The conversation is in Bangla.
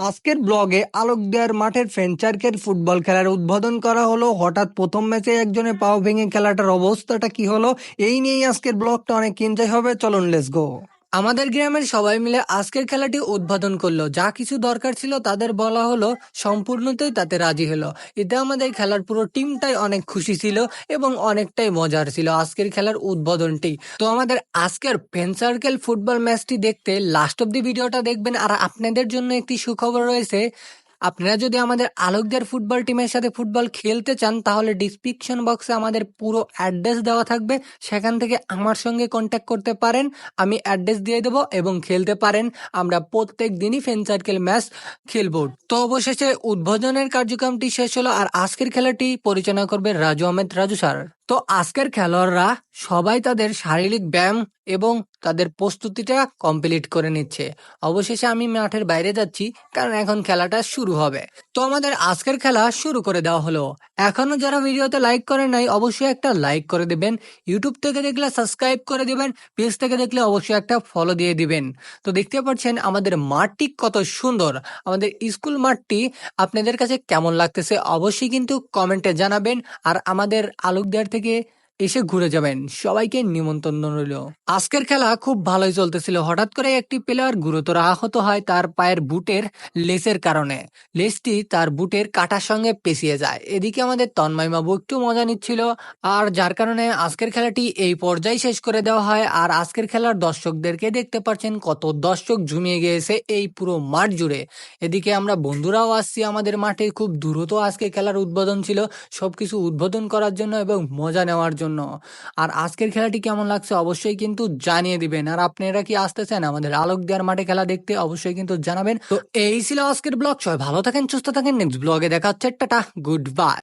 আজকের ব্লগে আলোক দেয়ার মাঠের ফ্রেঞ্চার্কের ফুটবল খেলার উদ্বোধন করা হলো। হঠাৎ প্রথম ম্যাচে একজনের পাও ভেঙে খেলাটার অবস্থাটা কি হলো? এই নিয়েই আজকের ব্লগটা অনেক এনজয় হবে। চলুন লেস গো আমাদের গ্রামের সবাই মিলে আজকের খেলাটি উদ্বোধন করল। যা কিছু দরকার ছিল তাদের বলা হলো, সম্পূর্ণতেই তাতে রাজি হলো। এতে আমাদের খেলার পুরো টিমটাই অনেক খুশি ছিল এবং অনেকটাই মজার ছিল আজকের খেলার উদ্বোধনটি। তো আমাদের আজকের ফ্রেন্ড সার্কেল ফুটবল ম্যাচটি দেখতে লাস্ট অব দি ভিডিওটা দেখবেন। আর আপনাদের জন্য একটি সুখবর রয়েছে আপনারা যদি আমাদের আলোকদের ফুটবল টিমের সাথে ফুটবল খেলতে চান, তাহলে ডিসক্রিপশন বক্সে আমাদের পুরো অ্যাড্রেস দেওয়া থাকবে। সেখান থেকে আমার সঙ্গে কন্ট্যাক্ট করতে পারেন, আমি অ্যাড্রেস দিয়ে দেবো এবং খেলতে পারেন। আমরা প্রত্যেক দিনই ফ্রেন্ড সার্কেল ম্যাচ খেলব। তো অবশেষে উদ্বোধনের কার্যক্রমটি শেষ হলো, আর আজকের খেলাটি পরিচালনা করবে রাজু আহমেদ, রাজু স্যার। তো আজকের খেলোয়াড়রা সবাই তাদের শারীরিক ব্যায়াম এবং তাদের প্রস্তুতিটা কমপ্লিট করে নিচ্ছে। অবশেষে আমি মাঠের বাইরে যাচ্ছি, কারণ এখন খেলাটা শুরু হবে। তো আমাদের আজকের খেলা শুরু করে দেওয়া হলো। এখনও যারা ভিডিওতে লাইক করেন নাই, অবশ্যই একটা লাইক করে দিবেন। ইউটিউব থেকে দেখলে সাবস্ক্রাইব করে দেবেন পেজ থেকে দেখলে অবশ্যই একটা ফলো দিয়ে দিবেন। তো দেখতে পাচ্ছেন, আমাদের মাঠটি কত সুন্দর। আমাদের স্কুল মাঠটি আপনাদের কাছে কেমন লাগতেছে অবশ্যই কিন্তু কমেন্টে জানাবেন। আর আমাদের আলোকদার থেকে دیگه এসে ঘুরে যাবেন। সবাইকে নিমন্ত্রণ রইল। আজকের খেলা খুব ভালোই চলতেছিল। হঠাৎ করে একটি প্লেয়ার গুরুতর আহত হয় তার পায়ের বুটের লেসের কারণে। লেসটি তার বুটের কাটার সঙ্গে পেঁচিয়ে যায়। এদিকে আমাদের তন্ময় বাবু একটু মজা নিচ্ছিল। আর যার কারণে আজকের খেলাটি এই পর্যায়ে শেষ করে দেওয়া হয়। আর আজকের খেলার দর্শকদেরকে দেখতে পাচ্ছেন কত দর্শক ঝুমিয়ে গিয়েছে এই পুরো মাঠ জুড়ে। এদিকে আমরা বন্ধুরাও আসছি আমাদের মাঠে। খুব দ্রুত আজকে খেলার উদ্বোধন ছিল। সবকিছু উদ্বোধন করার জন্য এবং মজা নেওয়ার জন্য। আর আজকের খেলাটি কেমন লাগছে অবশ্যই কিন্তু জানিয়ে দিবেন। আর আপনারা কি আসতেছেন আমাদের আলোক দেওয়ার মাঠে খেলা দেখতে অবশ্যই কিন্তু জানাবেন। তো এই ছিল আজকের ব্লগ। সবাই ভালো থাকেন, সুস্থ থাকেন। নেক্সট ব্লগে দেখা হচ্ছে। Tata, goodbye.